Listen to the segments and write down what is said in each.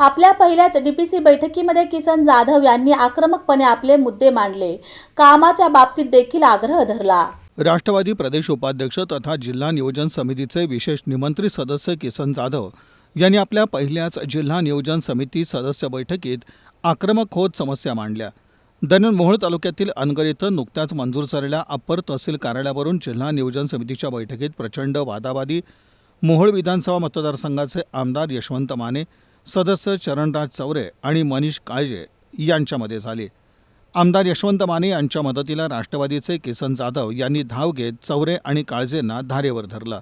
आपल्या पहिल्याच डीपीसी बैठकीमध्ये किसन जाधव यांनी आक्रमकपणे आपले मुद्दे मांडले. कामाच्या बाबतीत देखील आग्रह धरला. राष्ट्रवादी प्रदेश उपाध्यक्ष तथा जिल्हा नियोजन समितीचे विशेष निमंत्रित सदस्य किसन जाधव यांनी आपल्या पहिल्याच जिल्हा नियोजन समिती सदस्य बैठकीत आक्रमक होत समस्या मांडल्या. दरम्यान मोहोळ तालुक्यातील अनगर इथं नुकत्याच मंजूर झालेल्या अप्पर तहसील कार्यालयावरून जिल्हा नियोजन समितीच्या बैठकीत प्रचंड वादावादी मोहोळ विधानसभा मतदारसंघाचे आमदार यशवंत माने सदस्य चरणराज चौरे आणि मनीष काळजे यांच्यामध्ये झाली. आमदार यशवंत माने यांच्या मदतीला राष्ट्रवादीचे किसन जाधव यांनी धाव घेत चौरे आणि काळजेंना धारेवर धरलं.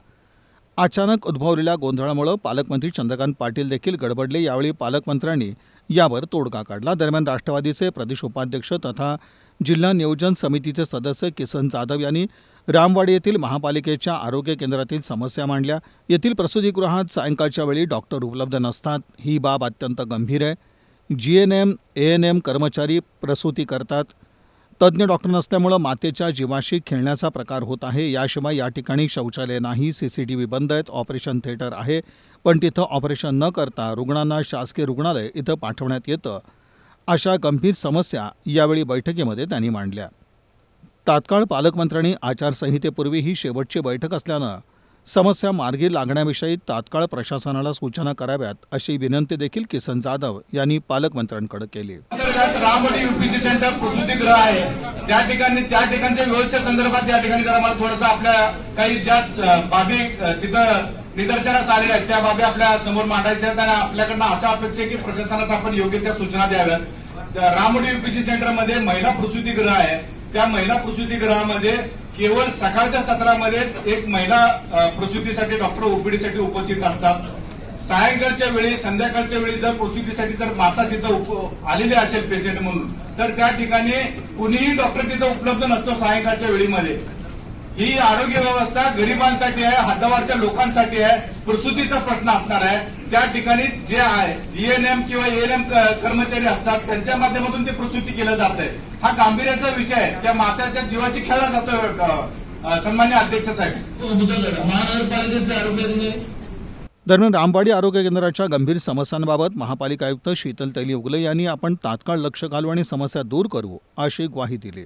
अचानक उद्भवलेल्या गोंधळामुळे पालकमंत्री चंद्रकांत पाटील देखील गडबडले. यावेळी पालकमंत्र्यांनी यावर तोडगा काढला. दरम्यान राष्ट्रवादीचे प्रदेश उपाध्यक्ष तथा जिल्हा नियोजन समितीचे सदस्य किसन जाधव यांनी रामवाडी येथील महापालिकेच्या आरोग्य केंद्रातील समस्या मांडल्या. येथील प्रसूतीगृहात सायंकाळच्या वेळी डॉक्टर उपलब्ध नसतात. ही बाब अत्यंत गंभीर आहे. G N M A N M कर्मचारी प्रसूती करतात. तज्ज्ञ डॉक्टर नसल्यामुळं मातेच्या जीवाशी खेळण्याचा प्रकार होत आहे. याशिवाय या ठिकाणी शौचालय नाही. सी सी टी व्ही बंद आहेत. ऑपरेशन थिएटर आहे. पण तिथं ऑपरेशन न करता रुग्णांना शासकीय रुग्णालय इथं पाठवण्यात येतं. अशा गंभीर समस्या यावेळी बैठकीमध्ये त्यांनी मांडल्या. तात्काळ पालकमंत्र्यांनी आचारसंहितेपूर्वी ही शेवटची बैठक असल्यानं समस्या मार्गी लागण्याविषयी तात्काळ प्रशासनाला सूचना कराव्यात अशी विनंती देखील किसन जाधव यांनी पालकमंत्र्यांकडे केली. रामवाडी युपीसी सेंटर प्रसूतीगृह आहे. त्या ठिकाणी त्या ठिकाणच्या व्यवस्थे संदर्भात या ठिकाणी जरा मला थोडंसं आपल्या काही ज्या बाबी तिथं निदर्शनास आलेल्या आहेत. त्या बाबी आपल्यासमोर मांडायच्या आहेत आणि आपल्याकडनं अशा अपेक्षा आहे की प्रशासनास आपण योग्य त्या सूचना द्याव्यात. रामोडी युपीसी सेंटरमध्ये महिला प्रसूतीगृह आहे. त्या महिला प्रसूतीगृहामध्ये केवळ सकाळच्या सत्रामध्येच एक महिला प्रसूतीसाठी डॉक्टर ओपीडीसाठी उपस्थित असतात. सायंकाळच्या वेळी संध्याकाळच्या वेळी जर प्रसूतीसाठी जर माता तिथं आलेली असेल पेशंट म्हणून तर त्या ठिकाणी कुणीही डॉक्टर तिथं उपलब्ध नसतो सायंकाळच्या वेळीमध्ये. ही आरोग्य व्यवस्था गरिबांसाठी आहे हद्दवारच्या लोकांसाठी आहे प्रसूतीचा प्रश्न असणार आहे. त्या ठिकाणी जे आहे जीएनएम किंवा एएनएम कर्मचारी असतात त्यांच्या माध्यमातून ते प्रसूती केलं जात आहे हा गांभीर्याचा विषय आहे. त्या माताच्या जीवाची खेळला अ, सन्मान्य अध्यक्ष साहेब. महानगरपालिकेचे आरोग्य दरम्यान रामवाडी आरोग्य केंद्राच्या गंभीर समस्यांबाबत महापालिका आयुक्त शीतल तैली उगले यांनी आपण तात्काळ लक्ष घालू आणि समस्या दूर करू अशी ग्वाही दिली.